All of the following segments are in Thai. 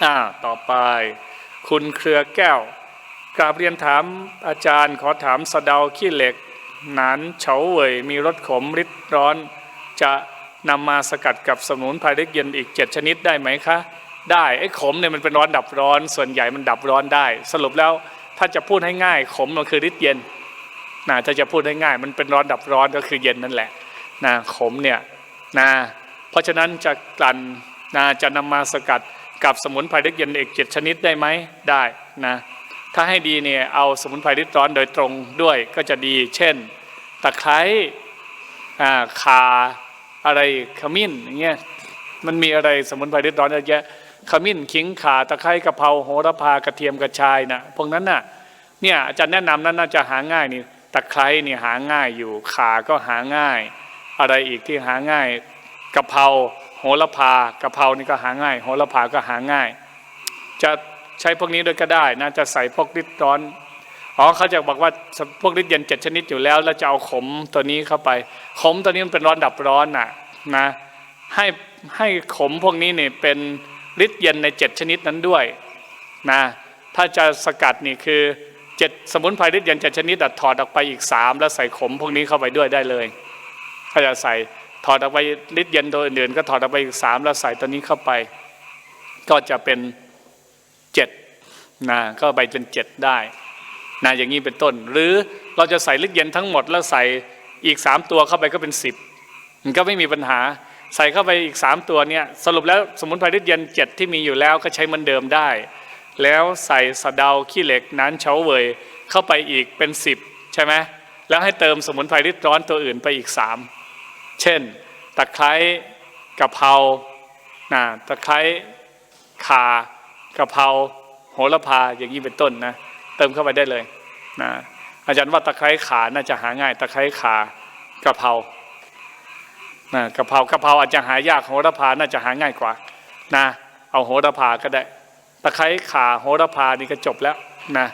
อ่าต่อไป คุณเครือแก้วกราบเรียนถามอาจารย์ขอถามสะเดาขี้เหล็ก หนานเฉาเว่ยมีรสขมริดร้อน จะนำมาสกัดกับสมุนไพรเล็กเย็นอีกเจ็ดชนิดได้ไหมคะ ได้ไอ้ขมเนี่ยมันเป็นร้อนดับร้อน ส่วนใหญ่มันดับร้อนได้ สรุปแล้วถ้าจะพูดให้ง่ายขมมันคือฤทธิ์เย็นนะถ้าจะพูดให้ง่ายมันเป็นร้อนดับร้อนก็คือเย็นนั่นแหละนะขมเนี่ยนะเพราะฉะนั้นจะกลั่นนะจะนำมาสกัด กับสมุนไพรเล็กเย็นอีกเจ็ดชนิดได้ไหมได้นะถ้าให้ดีเนี่ยเอาสมุนไพรฤทธิ์ร้อนโดยตรงด้วยก็จะดี เช่น ตะไคร้อ่ข่าอะไรขมิ้นอย่างเงี้ยมันมีอะไรสมุนไพรฤทธิ์ร้อนเยอะแยะขมิ้นขิงข่าตะไคร้กะเพราโหระพากระเทียมกระชายนะพวกนั้นน่ะเนี่ยอาจารย์แนะนำนั้นน่าจะหาง่ายนี่ตะไคร้นี่หาง่ายอยู่ข่าก็หาง่าย อะไรอีกที่หาง่ายกะเพรา โหระพากะเพรานี่ก็หาง่าย โหระพาก็หาง่าย จะใช้พวกนี้ด้วยก็ได้นะจะใส่พวกฤทธิ์ร้อนอ๋อเขาจะบอกว่าพวกฤทธิ์เย็นเจ็ดชนิดอยู่แล้ว แล้วจะเอาขมตัวนี้เข้าไป ขมตัวนี้มันเป็นร้อนดับร้อนน่ะนะให้ให้ขมพวกนี้เนี่ยเป็นฤทธิ์เย็นในเจ็ดชนิดนั้นด้วยนะถ้าจะสกัดนี่คือเจ็ดสมุนไพรฤทธิ์เย็นเจ็ดชนิดถอดออกไปอีกสามแล้วใส่ขมพวกนี้เข้าไปด้วยได้เลย ถ้าจะใส่ ถอดออกไปฤทธิ์เย็นตัวอื่นๆก็ถอดออกไปอีกสามแล้วใส่ตัวนี้เข้าไป ก็จะเป็นเจ็ดนะก็ไปเป็นเจ็ดได้นะอย่างนี้เป็นต้น หรือเราจะใส่ลึกเย็นทั้งหมดแล้วใส่อีกสามตัวเข้าไปก็เป็นสิบมันก็ไม่มีปัญหาใส่เข้าไปอีกสามตัวเนี่ยสรุปแล้วสมุนไพรลึกเย็นเจ็ดที่มีอยู่แล้วก็ใช้เหมือนเดิมได้ แล้วใส่สะเดาขี้เหล็กนั้นเฉาเวยเข้าไปอีกเป็นสิบใช่ไหมแล้วให้เติมสมุนไพรฤทธิ์ร้อนตัวอื่นไปอีกสาม เช่น ตะไคร้กะเพรานะตะไคร้ข่ากะเพราโหระพาอย่างนี้เป็นต้นนะเติมเข้าไปได้เลยนะอาจารย์ว่าตะไคร้ขาน่าจะหาง่าย ตะไคร้ขากะเพรานะกะเพรากะเพราอาจจะหายากโหระพาน่าจะหาง่ายกว่านะเอาโหระพาก็ได้ตะไคร้ขาโหระพานี่ก็จบแล้วนะ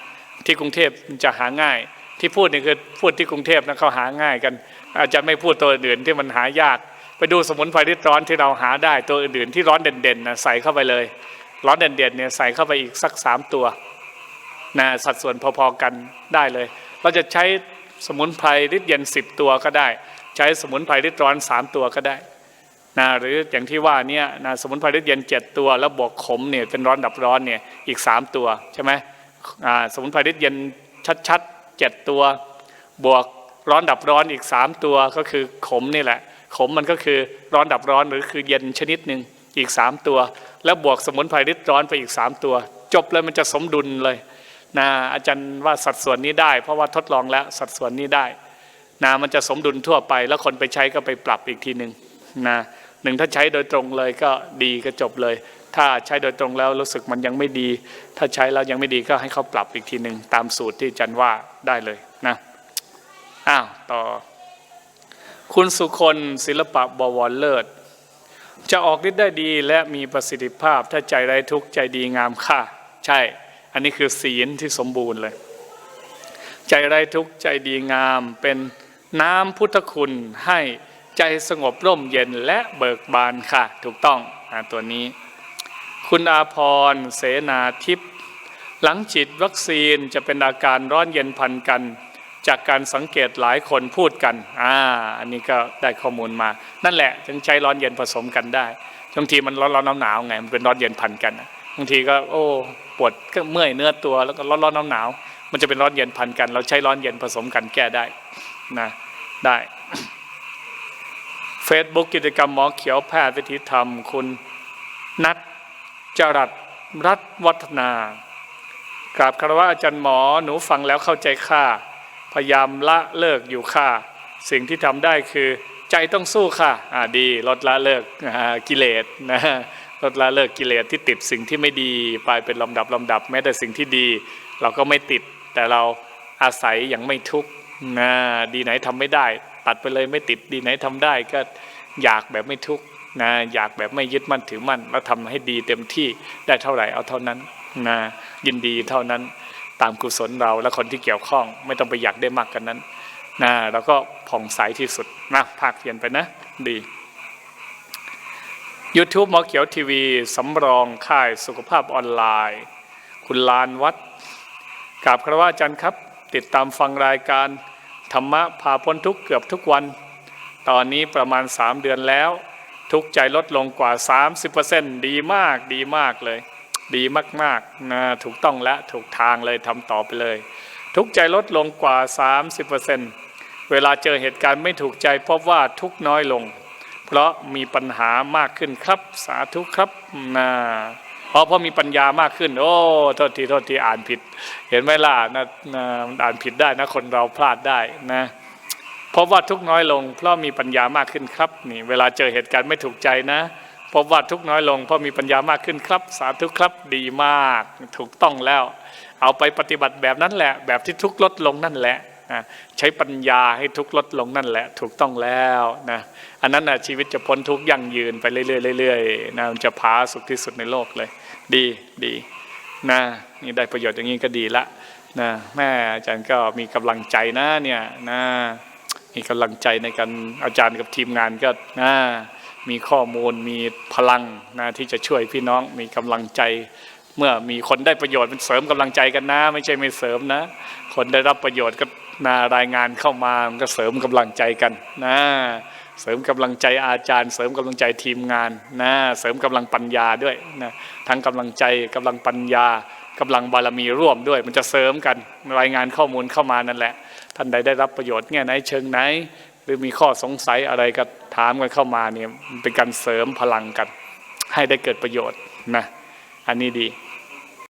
ที่กรุงเทพจะหาง่าย ที่พูดนี่คือพูดที่กรุงเทพนะเขาหาง่ายกัน อาจจะไม่พูดตัวอื่นที่มันหายาก ไปดูสมุนไพรที่ร้อนที่เราหาได้ตัวอื่นๆที่ร้อนเด่นๆนะใส่เข้าไปเลย ร้อนเด่นๆเนี่ยใส่เข้าไปอีกสักสามตัวนะสัดส่วนพอๆกันได้เลย เราจะใช้สมุนไพรฤทธิ์เย็นสิบตัวก็ได้ ใช้สมุนไพรฤทธิ์ร้อนสามตัวก็ได้นะหรืออย่างที่ว่าเนี่ยนะสมุนไพรฤทธิ์เย็นเจ็ดตัว แล้วบวกขมเนี่ยเป็นร้อนดับร้อนเนี่ยอีกสามตัวใช่ไหมอ่าสมุนไพรฤทธิ์เย็นชัดๆ เจ็ดตัว บวกร้อนดับร้อนอีกสามตัวก็คือขมนี่แหละ ขมมันก็คือร้อนดับร้อนหรือคือเย็นชนิดหนึ่งอีกสามตัว แล้วบวกสมุนไพรฤทธิ์ร้อนไปอีกสามตัว จบเลยมันจะสมดุลเลยนะอาจารย์ว่าสัดส่วนนี้ได้ เพราะว่าทดลองแล้วสัดส่วนนี้ได้นะมันจะสมดุลทั่วไป แล้วคนไปใช้ก็ไปปรับอีกทีหนึ่งนะหนึ่งถ้าใช้โดยตรงเลยก็ดีก็จบเลย ถ้าใช้โดยตรงแล้วรู้สึกมันยังไม่ดี ถ้าใช้แล้วยังไม่ดีก็ให้เขาปรับอีกทีหนึ่งตามสูตรที่จันว่าได้เลยนะอ้าวต่อ คุณสุคนศิลปะบวรเลิศ จะออกฤทธิ์ได้ดีและมีประสิทธิภาพ ถ้าใจไร้ทุกข์ใจดีงามค่าใช่ อันนี้คือศีลที่สมบูรณ์เลย ใจไร้ทุกข์ใจดีงามเป็นน้ำพุทธคุณให้ใจสงบร่มเย็นและเบิกบานค่ะ ถูกต้องอตัวนี้ คุณอาพรเสนาทิพย์หลังฉีดวัคซีนจะเป็นอาการร้อนเย็นพันกัน จากการสังเกตหลายคนพูดกันอ่าอันนี้ก็ได้ข้อมูลมา นั่นแหละจึงใช้ร้อนเย็นผสมกันได้บางทีมันร้อนร้อนหนาวๆไงมันเป็นร้อนเย็นพันกันบางทีก็โอ้ปวดก็เมื่อยเนื้อตัวแล้วก็ร้อนร้อนหนาวๆมันจะเป็นร้อนเย็นพันกัน เราใช้ร้อนเย็นผสมกันแก้ได้นะได้เฟซบุ๊กกิจกรรมหมอเขียวแพทย์วิถีธรรม คุณนัท จรัสรัตวัฒนากราบคารวะอาจารย์หมอหนูฟังแล้วเข้าใจค่าพยายามละเลิกอยู่ค่ะ สิ่งที่ทำได้คือใจต้องสู้ค่ะอ่าดีลดละเลิกกิเลสนะลดละเลิกกิเลสที่ติดสิ่งที่ไม่ดีไปเป็นลำดับลำดับ แม้แต่สิ่งที่ดี เราก็ไม่ติด แต่เราอาศัยอย่างไม่ทุกข์นะดีไหนทำไม่ได้ ตัดไปเลยไม่ติดดีไหนทำได้ก็อยากแบบไม่ทุกข์ นะอยากแบบไม่ยึดมั่นถือมั่น แล้วทำให้ดีเต็มที่ได้เท่าไหร่เอาเท่านั้นนะยินดีเท่านั้นตามกุศลเราและคนที่เกี่ยวข้อง ไม่ต้องไปอยากได้มากกันนั้นนะเราก็ผ่องใสที่สุดนะภาคเพียนไปนะ ดี YouTube หมอเขียวทีวีสำรองค่ายสุขภาพออนไลน์ คุณลานวัดกราบคารวะอาจารย์ครับ ติดตามฟังรายการธรรมะพาพ้นทุกเกือบทุกวัน ตอนนี้ประมาณ 3 เดือนแล้ว ทุกใจลดลงกว่า 30%ดีมากดีมากเลย ดีมากๆนะถูกต้องและถูกทางเลยทำต่อไปเลย ทุกใจลดลงกว่า 30%เวลาเจอเหตุการณ์ไม่ถูกใจพบว่าทุกน้อยลง เพราะมีปัญหามากขึ้นครับสาธุครับนะเพราะพราะมีปัญญามากขึ้น โอ้โทษทีโทษทีอ่านผิด เห็นไหมล่ะนะนะอ่านผิดได้นะคนเราพลาดได้นะ บว่าทุกน้อยลง เพราะมีปัญญามากขึ้นครับนี่เวลาเจอเหตุการณ์ไม่ถูกใจนะ พบว่าทุกน้อยลง เพราะมีปัญญามากขึ้นครับ สาธุครับดีมากถูกต้องแล้ว เอาไปปฏิบัติแบบนั้นแหละ แบบที่ทุกลดลงนั่นแหละใช้ปัญญาให้ทุกลดลงนั่นแหละ ถูกต้องแล้วนะอันนั้นนะชีวิตจะพ้นทุกยั่งยืนไปเรื่อยๆเรื่อยๆนะมันจะพาสุขที่สุดในโลกเลย ดีดีนะนี่ได้ประโยชน์อย่างนี้ก็ดีละนะแม่อาจารย์ก็มีกำลังใจนะเนี่ยนะ มีกำลังใจในการอาจารย์กับทีมงานก็นะมีข้อมูลมีพลังนะที่จะช่วยพี่น้องมีกำลังใจ เมื่อมีคนได้ประโยชน์มันเสริมกำลังใจกันนะ ไม่ใช่ไม่เสริมนะ คนได้รับประโยชน์ก็นารายงานเข้ามามันก็เสริมกำลังใจกันนะเสริมกำลังใจอาจารย์ เสริมกำลังใจทีมงานนะเสริมกำลังปัญญาด้วยนะทั้งกำลังใจกำลังปัญญา กำลังบารมีร่วมด้วย มันจะเสริมกันรายงานข้อมูลเข้ามานั่นแหละ ท่านใดได้รับประโยชน์แง่ไหนเชิงไหน หรือมีข้อสงสัยอะไรก็ถามกันเข้ามาเนี่ยมันเป็นการเสริมพลังกัน ให้ได้เกิดประโยชน์นะอันนี้ดี